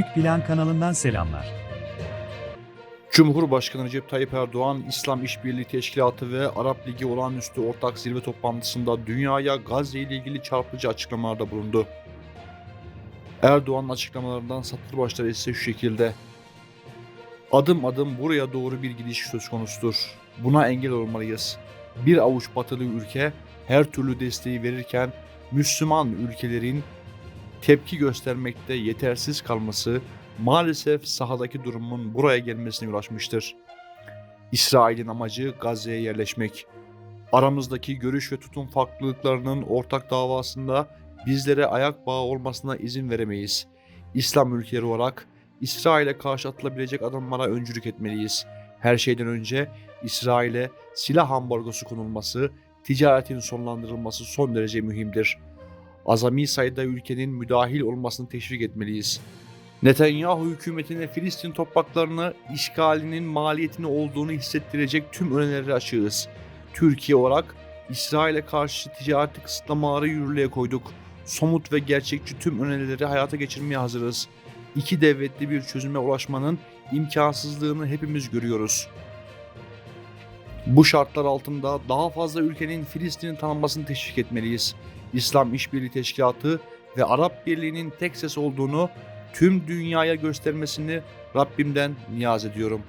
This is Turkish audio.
Büyük Plan kanalından selamlar. Cumhurbaşkanı Recep Tayyip Erdoğan, İslam İşbirliği Teşkilatı ve Arap Ligi olağanüstü ortak zirve toplantısında dünyaya Gazze ile ilgili çarpıcı açıklamalarda bulundu. Erdoğan'ın açıklamalarından satır başları ise şu şekilde. Adım adım buraya doğru bir gidiş söz konusudur. Buna engel olmalıyız. Bir avuç batılı ülke her türlü desteği verirken Müslüman ülkelerin tepki göstermekte yetersiz kalması maalesef sahadaki durumun buraya gelmesine yol açmıştır. İsrail'in amacı Gazze'ye yerleşmek. Aramızdaki görüş ve tutum farklılıklarının ortak davasında bizlere ayak bağı olmasına izin veremeyiz. İslam ülkeleri olarak İsrail'e karşı atılabilecek adımlara öncülük etmeliyiz. Her şeyden önce İsrail'e silah ambargosu konulması, ticaretin sonlandırılması son derece mühimdir. Azami sayıda ülkenin müdahil olmasını teşvik etmeliyiz. Netanyahu hükümetine Filistin topraklarını işgalinin maliyetini olduğunu hissettirecek tüm önerileri açığız. Türkiye olarak İsrail'e karşı ticareti kısıtlamaları yürürlüğe koyduk. Somut ve gerçekçi tüm önerileri hayata geçirmeye hazırız. İki devletli bir çözüme ulaşmanın imkansızlığını hepimiz görüyoruz. Bu şartlar altında daha fazla ülkenin Filistin'i tanınmasını teşvik etmeliyiz. İslam İşbirliği Teşkilatı ve Arap Birliği'nin tek ses olduğunu tüm dünyaya göstermesini Rabbimden niyaz ediyorum.